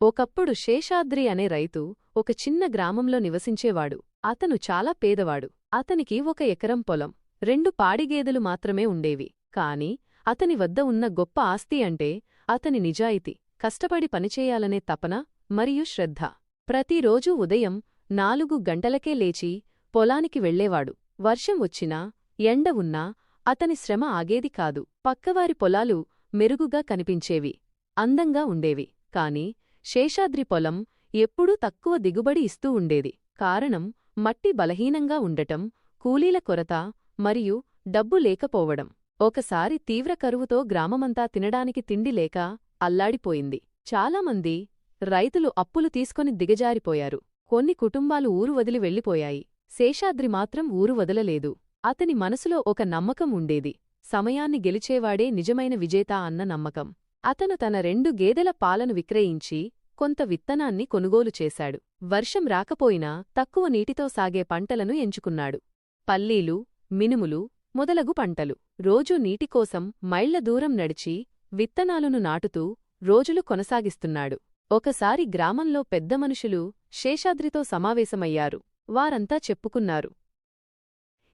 ఒకప్పుడు శేషాద్రి అనే రైతు ఒక చిన్న గ్రామంలో నివసించేవాడు. అతను చాలా పేదవాడు. అతనికి ఒక ఎకరం పొలం రెండు పాడిగేదెలు మాత్రమే ఉండేవి. కాని అతని వద్ద ఉన్న గొప్ప ఆస్తి అంటే అతని నిజాయితీ కష్టపడి పనిచేయాలనే తపన మరియు శ్రద్ధ. ప్రతిరోజూ ఉదయం నాలుగు గంటలకే లేచి పొలానికి వెళ్ళేవాడు వర్షం వచ్చినా ఎండ ఉన్నా అతని శ్రమ ఆగేది కాదు. పక్కవారి పొలాలు మెరుగుగా కనిపించేవి. అందంగా ఉండేవి. కాని శేషాద్రి పొలం ఎప్పుడూ తక్కువ దిగుబడి ఇస్తూ ఉండేది. కారణం మట్టి బలహీనంగా ఉండటం కూలీల కొరత మరియు డబ్బు లేకపోవడం. ఒకసారి తీవ్ర కరువుతో గ్రామమంతా తినడానికి తిండి లేక అల్లాడిపోయింది. చాలామంది రైతులు అప్పులు తీసుకొని దిగజారిపోయారు. కొన్ని కుటుంబాలు ఊరు వదిలి వెళ్ళిపోయాయి శేషాద్రి మాత్రం ఊరు వదలలేదు. అతని మనసులో ఒక నమ్మకం ఉండేది. సమయాన్ని గెలిచేవాడే నిజమైన విజేత అన్న నమ్మకం. అతను తన రెండు గేదెల పాలను విక్రయించి కొంత విత్తనాన్ని కొనుగోలు చేశాడు. వర్షం రాకపోయినా తక్కువ నీటితో సాగే పంటలను ఎంచుకున్నాడు. పల్లీలు మినుములు మొదలగు పంటలు. రోజూ నీటికోసం మైళ్ళ దూరం నడిచి విత్తనాలను నాటుతూ రోజులు కొనసాగిస్తున్నాడు. ఒకసారి గ్రామంలో పెద్ద మనుషులు శేషాద్రితో సమావేశమయ్యారు. వారంతా చెప్పుకున్నారు.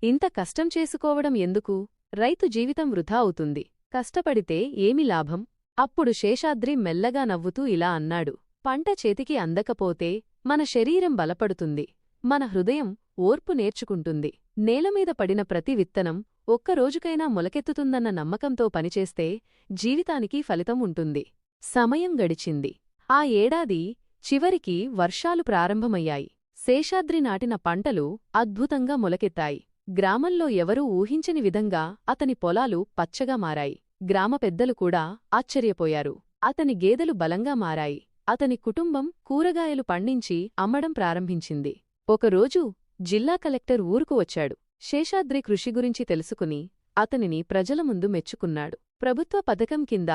ఇంత కష్టం చేసుకోవడం ఎందుకు? రైతు జీవితం వృధా అవుతుంది. కష్టపడితే ఏమి లాభం? అప్పుడు శేషాద్రి మెల్లగా నవ్వుతూ ఇలా అన్నాడు. పంట చేతికి అందకపోతే మన శరీరం బలపడుతుంది మన హృదయం ఓర్పు నేర్చుకుంటుంది. నేలమీద పడిన ప్రతి విత్తనం ఒక్కరోజుకైనా మొలకెత్తుతుందన్న నమ్మకంతో పనిచేస్తే జీవితానికి ఫలితం ఉంటుంది. సమయం గడిచింది. ఆ ఏడాది చివరికి వర్షాలు ప్రారంభమయ్యాయి. శేషాద్రి నాటిన పంటలు అద్భుతంగా మొలకెత్తాయి. గ్రామంలో ఎవరూ ఊహించని విధంగా అతని పొలాలు పచ్చగా మారాయి. గ్రామ పెద్దలు కూడా ఆశ్చర్యపోయారు. అతని గేదెలు బలంగా మారాయి. అతని కుటుంబం కూరగాయలు పండించి అమ్మడం ప్రారంభించింది. ఒకరోజు జిల్లా కలెక్టర్ ఊరుకు వచ్చాడు. శేషాద్రి కృషి గురించి తెలుసుకుని అతనిని ప్రజల ముందు మెచ్చుకున్నాడు. ప్రభుత్వ పథకం కింద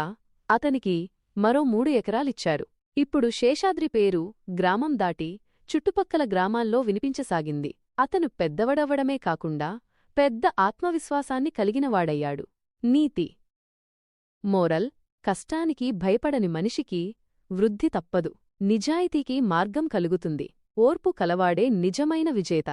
అతనికి మరో మూడు ఎకరాలిచ్చారు. ఇప్పుడు శేషాద్రి పేరు గ్రామం దాటి చుట్టుపక్కల గ్రామాల్లో వినిపించసాగింది. అతను పెద్దవడవడమే కాకుండా పెద్ద ఆత్మవిశ్వాసాన్ని కలిగినవాడయ్యాడు. నీతి. మోరల్. కష్టానికి భయపడని మనిషికి వృద్ధి తప్పదు. నిజాయితీకి మార్గం కలుగుతుంది. ఓర్పు కలవాడే నిజమైన విజేత.